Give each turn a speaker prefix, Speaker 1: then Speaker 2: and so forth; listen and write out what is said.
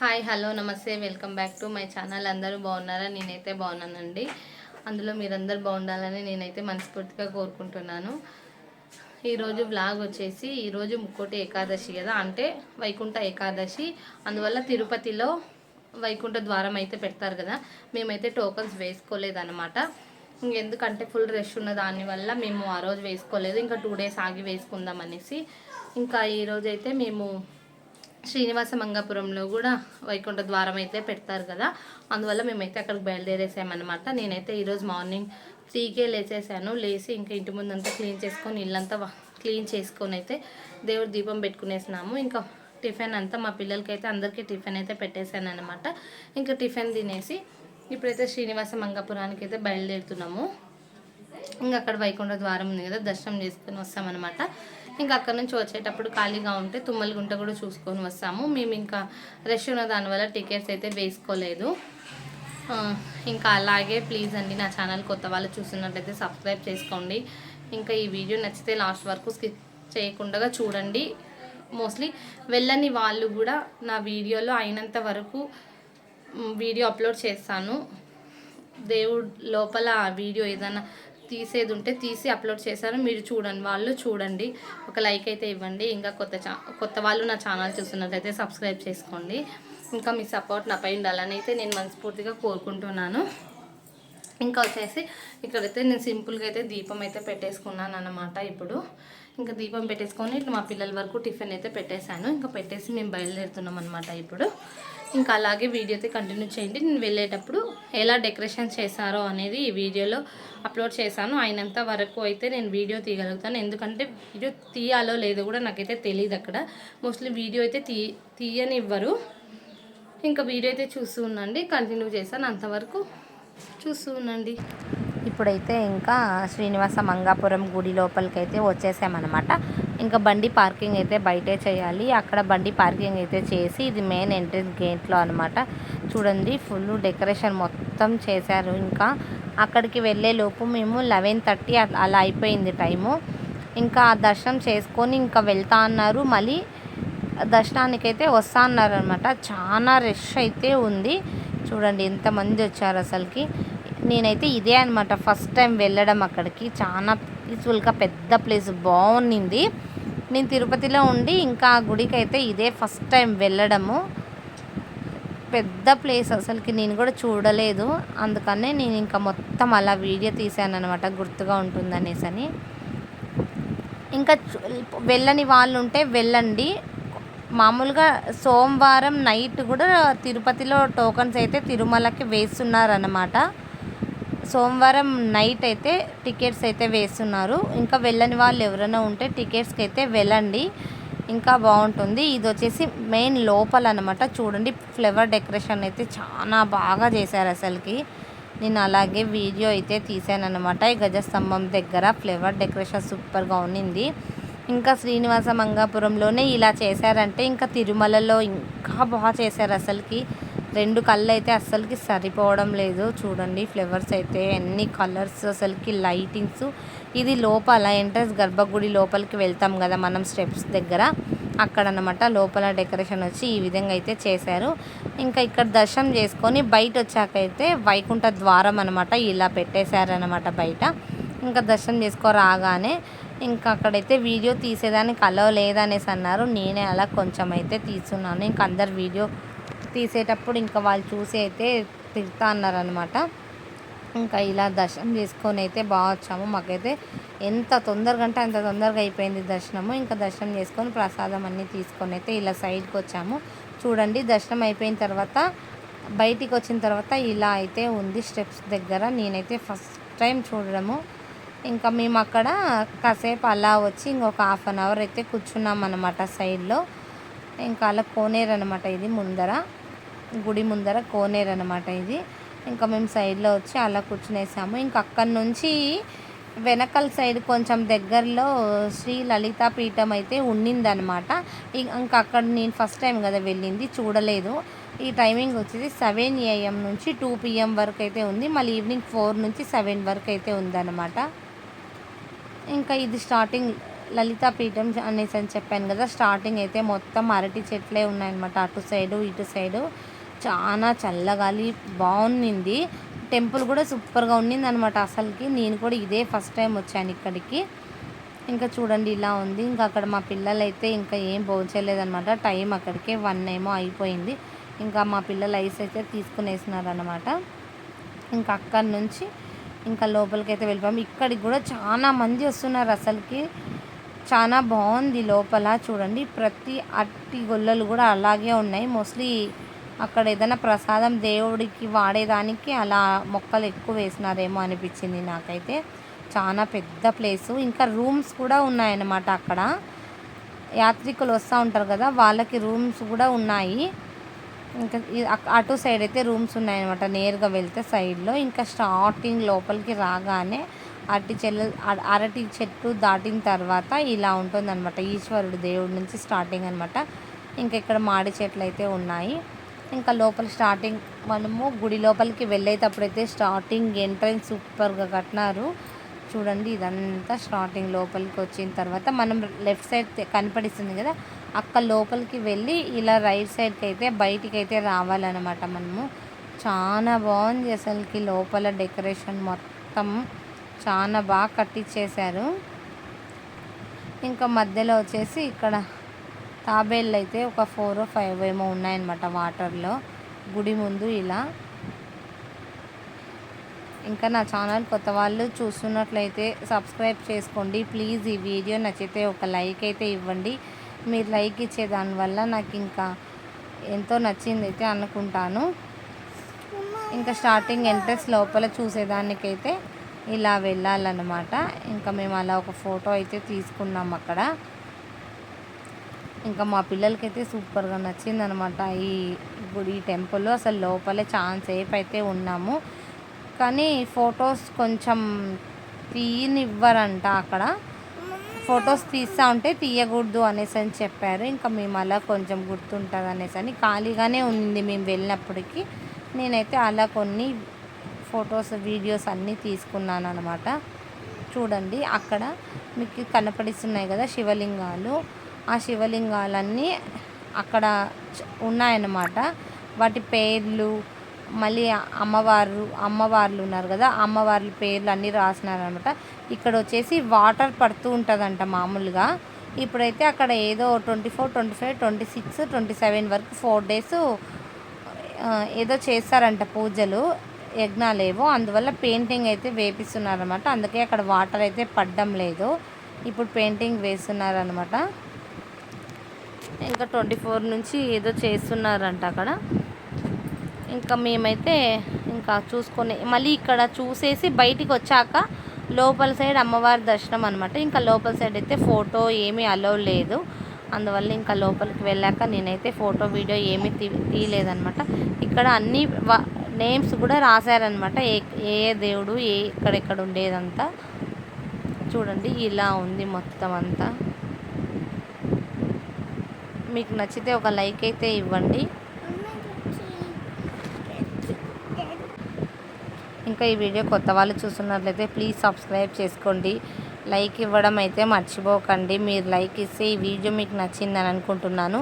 Speaker 1: Hi hello namaste welcome back to my channel. అందరూ బాగున్నారా? నేనైతే బాగున్నానండి. అందులో మీరందరూ బాగుండాలని నేనైతే మనస్ఫూర్తిగా కోరుకుంటున్నాను. ఈరోజు వ్లాగ్ వచ్చేసి ఈరోజు ముక్కోటి ఏకాదశి కదా? అంటే వైకుంఠ ఏకాదశి. అందువల్ల తిరుపతిలో వైకుంఠ ద్వారం అయితే పెడతారు కదా? మేమైతే టోకన్స్ వేసుకోలేదన్నమాట. ఎందుకంటే ఫుల్ రష్ ఉన్న దానివల్ల మేము ఆ రోజు వేసుకోలేదు. ఇంకా టూ డేస్ ఆగి వేసుకుందాం అనేసి. ఇంకా ఈరోజైతే మేము శ్రీనివాస మంగాపురంలో కూడా వైకుంఠ ద్వారం అయితే పెడతారు కదా. అందువల్ల మేమైతే అక్కడికి బయలుదేరేసామన్నమాట. నేనైతే ఈరోజు మార్నింగ్ త్రీకే లేచేసాను లేచి ఇంకా ఇంటి ముందంతా క్లీన్ చేసుకొని ఇల్లంతా క్లీన్ చేసుకొని అయితే దేవుడి దీపం పెట్టుకునేసినాము. ఇంకా టిఫిన్ అంతా మా పిల్లలకి అయితే అందరికీ టిఫిన్ అయితే పెట్టేశాను అనమాట ఇంకా టిఫిన్ తినేసి ఇప్పుడైతే శ్రీనివాస మంగాపురానికి అయితే బయలుదేరుతున్నాము. ఇంకా అక్కడ వైకుంఠ ద్వారం ఉంది కదా దర్శనం చేసుకొని వస్తామన్నమాట. ఇంకా అక్కడ నుంచి వచ్చేటప్పుడు ఖాళీగా ఉంటే తుమ్మలగుంట కూడా చూసుకొని వస్తాము. మేము ఇంకా రష్ ఉన్న దానివల్ల టికెట్స్ అయితే వేసుకోలేదు. ఇంకా అలాగే ప్లీజ్ అండి నా ఛానల్ కొత్త వాళ్ళు చూస్తున్నట్లయితే సబ్స్క్రైబ్ చేసుకోండి. ఇంకా ఈ వీడియో నచ్చితే లాస్ట్ వరకు స్కిప్ చేయకుండా చూడండి. మోస్ట్లీ వెళ్ళని వాళ్ళు కూడా నా వీడియోలో అయినంత వరకు వీడియో అప్లోడ్ చేస్తాను. దేవుడు లోపల ఆ వీడియో ఏదైనా తీసేది ఉంటే తీసి అప్లోడ్ చేశాను. మీరు చూడండి వాళ్ళు చూడండి. ఒక లైక్ అయితే ఇవ్వండి. ఇంకా కొత్త చా కొత్త వాళ్ళు నా ఛానల్ చూస్తున్నట్లయితే సబ్స్క్రైబ్ చేసుకోండి. ఇంకా మీ సపోర్ట్ నాపై ఉండాలని అయితే నేను మనస్ఫూర్తిగా కోరుకుంటున్నాను. ఇంకా వచ్చేసి ఇక్కడైతే నేను సింపుల్గా అయితే దీపం అయితే పెట్టేసుకున్నాను అన్నమాట ఇప్పుడు. ఇంకా దీపం పెట్టేసుకొని ఇట్లా మా పిల్లల వరకు టిఫిన్ అయితే పెట్టేశాను. ఇంకా పెట్టేసి మేము బయలుదేరుతున్నాం అనమాట ఇప్పుడు. ఇంకా అలాగే వీడియోతో కంటిన్యూ చేయండి. నేను వెళ్ళేటప్పుడు ఎలా డెకరేషన్ చేశారో అనేది ఈ వీడియోలో అప్లోడ్ చేశాను. అయినంత వరకు అయితే నేను వీడియో తీయగలుగుతాను. ఎందుకంటే వీడియో తీయాలో లేదో కూడా నాకైతే తెలియదు అక్కడ. మోస్ట్లీ వీడియో అయితే తీ తీయనివ్వరు. ఇంకా వీడియో అయితే చూస్తూ ఉండండి. కంటిన్యూ చేశాను అంతవరకు చూస్తూ ఉండండి.
Speaker 2: ఇప్పుడైతే ఇంకా శ్రీనివాస మంగాపురం గుడి లోపలికైతే అయితే వచ్చేసామన్నమాట. ఇంకా బండి పార్కింగ్ అయితే బయటే చేయాలి. అక్కడ బండి పార్కింగ్ అయితే చేసి ఇది మెయిన్ ఎంట్రెన్స్ గేట్లో అనమాట చూడండి ఫుల్ డెకరేషన్ మొత్తం చేశారు. ఇంకా అక్కడికి వెళ్ళే లోపు మేము లెవెన్ థర్టీ అలా అయిపోయింది టైము. ఇంకా ఆ దర్శనం చేసుకొని ఇంకా వెళ్తా అన్నారు. మళ్ళీ దర్శనానికైతే వస్తా అన్నారు అనమాట చాలా రష్ అయితే ఉంది. చూడండి ఎంతమంది వచ్చారు అసలుకి. నేనైతే ఇదే అనమాట ఫస్ట్ టైం వెళ్ళడం అక్కడికి. చాలా యాక్చువల్గా పెద్ద ప్లేస్ బాగుండింది. నేను తిరుపతిలో ఉండి ఇంకా ఆ గుడికి అయితే ఇదే ఫస్ట్ టైం వెళ్ళడము. పెద్ద ప్లేస్ అసలుకి నేను కూడా చూడలేదు. అందుకనే నేను ఇంకా మొత్తం అలా వీడియో తీసాను అనమాట గుర్తుగా ఉంటుందనేసి అని ఇంకా వెళ్ళని వాళ్ళు ఉంటే వెళ్ళండి. మామూలుగా సోమవారం నైట్ కూడా తిరుపతిలో టోకన్స్ అయితే తిరుమలకి వేస్తున్నారన్నమాట. సోమవారం నైట్ అయితే టికెట్స్ అయితే వేస్తున్నారు. ఇంకా వెళ్ళని వాళ్ళు ఎవరైనా ఉంటే టికెట్స్కి అయితే వెళ్ళండి. ఇంకా బాగుంటుంది. ఇది వచ్చేసి మెయిన్ లోపల అనమాట చూడండి ఫ్లవర్ డెకరేషన్ అయితే చాలా బాగా చేశారు అసలుకి. నేను అలాగే వీడియో అయితే తీసాను అనమాట ఈ గజస్తంభం దగ్గర ఫ్లవర్ డెకరేషన్ సూపర్గా ఉన్నింది. ఇంకా శ్రీనివాస మంగాపురంలోనే ఇలా చేశారంటే ఇంకా తిరుమలలో ఇంకా బాగా చేశారు అసలుకి. రెండు కళ్ళు అయితే అస్సలకి సరిపోవడం లేదు. చూడండి ఫ్లవర్స్ అయితే ఎన్ని కలర్స్ అసలుకి లైటింగ్స్. ఇది లోపల ఎంట్రన్స్ గర్భగుడి లోపలికి వెళ్తాం కదా మనం స్టెప్స్ దగ్గర. అక్కడ అనమాట లోపల డెకరేషన్ వచ్చి ఈ విధంగా అయితే చేశారు. ఇంకా ఇక్కడ దర్శనం చేసుకొని బయట వచ్చాకైతే వైకుంఠ ద్వారం అనమాట ఇలా పెట్టేశారనమాట బయట. ఇంకా దర్శనం చేసుకో రాగానే ఇంకా అక్కడైతే వీడియో తీసేదానికి అలవ్ లేదనేసి అన్నారు. నేనే అలా కొంచెం అయితే తీస్తున్నాను. ఇంకా అందరు వీడియో తీసేటప్పుడు ఇంకా వాళ్ళు చూసి అయితే తిడతా అన్నారనమాట ఇంకా ఇలా దర్శనం చేసుకొని అయితే బాగా వచ్చాము. మాకైతే ఎంత తొందరగా అంటే అంత తొందరగా అయిపోయింది దర్శనము. ఇంకా దర్శనం చేసుకొని ప్రసాదం అన్నీ తీసుకొని అయితే ఇలా సైడ్కి వచ్చాము. చూడండి దర్శనం అయిపోయిన తర్వాత బయటికి వచ్చిన తర్వాత ఇలా అయితే ఉంది స్టెప్స్ దగ్గర. నేనైతే ఫస్ట్ టైం చూడడము. ఇంకా మేము అక్కడ కాసేపు అలా వచ్చి ఇంకొక హాఫ్ అన్ అవర్ అయితే కూర్చున్నాం అనమాట సైడ్లో. ఇంకా అలా కోనేరు అనమాట ఇది ముందర. గుడి ముందర కోనేరు అనమాట ఇది. ఇంకా మేము సైడ్లో వచ్చి అలా కూర్చునేసాము. ఇంకా అక్కడి నుంచి వెనకల సైడ్ కొంచెం దగ్గరలో శ్రీ లలితా పీఠం అయితే ఉన్నిందనమాట ఇంకా అక్కడ నేను ఫస్ట్ టైం కదా వెళ్ళింది చూడలేదు. ఈ టైమింగ్ వచ్చేసి సెవెన్ ఏఎం నుంచి టూ పిఎం వరకు అయితే ఉంది. మళ్ళీ ఈవినింగ్ ఫోర్ నుంచి సెవెన్ వరకు అయితే ఉందన్నమాట. ఇంకా ఇది స్టార్టింగ్ లలితా పీఠం అనేసి అని చెప్పాను కదా స్టార్టింగ్ అయితే మొత్తం అరటి చెట్లే ఉన్నాయన్నమాట. అటు సైడు ఇటు సైడు. చాలా చల్లగాలి బాగుంది టెంపుల్ కూడా సూపర్గా ఉండింది అనమాట అసలుకి. నేను కూడా ఇదే ఫస్ట్ టైం వచ్చాను ఇక్కడికి. ఇంకా చూడండి ఇలా ఉంది. ఇంకా అక్కడ మా పిల్లలు అయితే ఇంకా ఏం భోంచలేదన్నమాట టైం అక్కడికే వన్ ఏమో అయిపోయింది. ఇంకా మా పిల్లలు ఐస్ అయితే తీసుకునేసినారు అనమాట ఇంకా అక్కడి నుంచి ఇంకా లోపలికి అయితే వెళ్ళిపోయాం. ఇక్కడికి కూడా చాలా మంది వస్తున్నారు అసలుకి. చాలా బాగుంది లోపల. చూడండి ప్రతి అట్టి గొల్లలు కూడా అలాగే ఉన్నాయి. మోస్ట్లీ అక్కడ ఏదైనా ప్రసాదం దేవుడికి వాడేదానికి అలా మొక్కలు ఎక్కువ వేసినారేమో అనిపించింది నాకైతే. చాలా పెద్ద ప్లేసు. ఇంకా రూమ్స్ కూడా ఉన్నాయన్నమాట అక్కడ. యాత్రికులు వస్తూ ఉంటారు కదా వాళ్ళకి రూమ్స్ కూడా ఉన్నాయి. ఇంకా అటు సైడ్ అయితే రూమ్స్ ఉన్నాయన్నమాట. నేరుగా వెళ్తే సైడ్లో. ఇంకా స్టార్టింగ్ లోపలికి రాగానే అరటి చెల్లు అరటి చెట్టు దాటిన తర్వాత ఇలా ఉంటుందన్నమాట. ఈశ్వరుడు దేవుడి నుంచి స్టార్టింగ్ అనమాట ఇంకా ఇక్కడ మాడి చెట్లు అయితే ఉన్నాయి. ఇంకా లోపల స్టార్టింగ్ మనము గుడి లోపలికి వెళ్ళేటప్పుడైతే స్టార్టింగ్ ఎంట్రన్స్ సూపర్గా కట్టినారు. చూడండి ఇదంతా స్టార్టింగ్ లోపలికి వచ్చిన తర్వాత మనం లెఫ్ట్ సైడ్ కనపడిస్తుంది కదా అక్కడ లోపలికి వెళ్ళి ఇలా రైట్ సైడ్కి అయితే బయటికి అయితే రావాలన్నమాట మనము. చాలా బాగుంది అసలుకి లోపల డెకరేషన్ మొత్తం. చాలా బాగా కట్టించేశారు ఇంకా మధ్యలో వచ్చేసి ఇక్కడ తాబేళ్ళు అయితే ఒక ఫోర్ ఫైవ్ ఏమో ఉన్నాయన్నమాట వాటర్లో. గుడి ముందు ఇలా. ఇంకా నా ఛానల్ కొత్త వాళ్ళు చూస్తున్నట్లయితే సబ్స్క్రైబ్ చేసుకోండి. ప్లీజ్ ఈ వీడియో నచ్చితే ఒక లైక్ అయితే ఇవ్వండి. మీరు లైక్ ఇచ్చే దానివల్ల నాకు ఇంకా ఎంతో నచ్చింది అయితే అనుకుంటాను. ఇంకా స్టార్టింగ్ ఎంట్రెన్స్ లోపల చూసేదానికైతే ఇలా వెళ్ళాలన్నమాట. ఇంకా మేము అలా ఒక ఫోటో అయితే తీసుకున్నాం అక్కడ. ఇంకా మా పిల్లలకైతే సూపర్గా నచ్చింది అనమాట ఈ ఇప్పుడు ఈ టెంపుల్ అసలు లోపలే చాలా సేపు అయితే ఉన్నాము. కానీ ఫొటోస్ కొంచెం తీయనివ్వరంట అక్కడ. ఫొటోస్ తీస్తూ ఉంటే తీయకూడదు అనేసి అని చెప్పారు. ఇంకా మేము అలా కొంచెం గుర్తుంటుంది అనేసి అని ఖాళీగానే ఉంది మేము వెళ్ళినప్పటికీ. నేనైతే అలా కొన్ని ఫొటోస్ వీడియోస్ అన్నీ తీసుకున్నాను అనమాట చూడండి అక్కడ మీకు కనపడిస్తున్నాయి కదా శివలింగాలు. ఆ శివలింగాలన్నీ అక్కడ ఉన్నాయన్నమాట. వాటి పేర్లు మళ్ళీ అమ్మవారు అమ్మవార్లు ఉన్నారు కదా అమ్మవార్ల పేర్లు అన్నీ రాసినారనమాట ఇక్కడ వచ్చేసి వాటర్ పడుతూ ఉంటుందంట మామూలుగా. ఇప్పుడైతే అక్కడ ఏదో twenty four twenty five twenty six twenty seven వరకు ఫోర్ డేస్ ఏదో చేస్తారంట పూజలు యజ్ఞాలేవో అందువల్ల పెయింటింగ్ అయితే వేపిస్తున్నారనమాట అందుకే అక్కడ వాటర్ అయితే పడ్డం లేదు. ఇప్పుడు పెయింటింగ్ వేస్తున్నారనమాట ఇంకా ట్వంటీ ఫోర్ నుంచి ఏదో చేస్తున్నారంట అక్కడ. ఇంకా మేమైతే ఇంకా చూసుకొని మళ్ళీ ఇక్కడ చూసేసి బయటికి వచ్చాక లోపల సైడ్ అమ్మవారి దర్శనం అనమాట ఇంకా లోపల సైడ్ అయితే ఫోటో ఏమీ అలో లేదు. అందువల్ల ఇంకా లోపలికి వెళ్ళాక నేనైతే ఫోటో వీడియో ఏమీ తీ తీయలేదనమాట ఇక్కడ అన్ని నేమ్స్ కూడా రాశారనమాట ఏ ఏ దేవుడు ఏ ఇక్కడెక్కడ ఉండేదంతా. చూడండి ఇలా ఉంది మొత్తం అంతా. మీకు నచ్చితే ఒక లైక్ అయితే ఇవ్వండి. ఇంకా ఈ వీడియో కొత్త వాళ్ళు చూస్తున్నట్లయితే ప్లీజ్ సబ్స్క్రైబ్ చేసుకోండి. లైక్ ఇవ్వడం అయితే మర్చిపోకండి. మీరు లైక్ ఇస్తే ఈ వీడియో మీకు నచ్చిందని అనుకుంటున్నాను.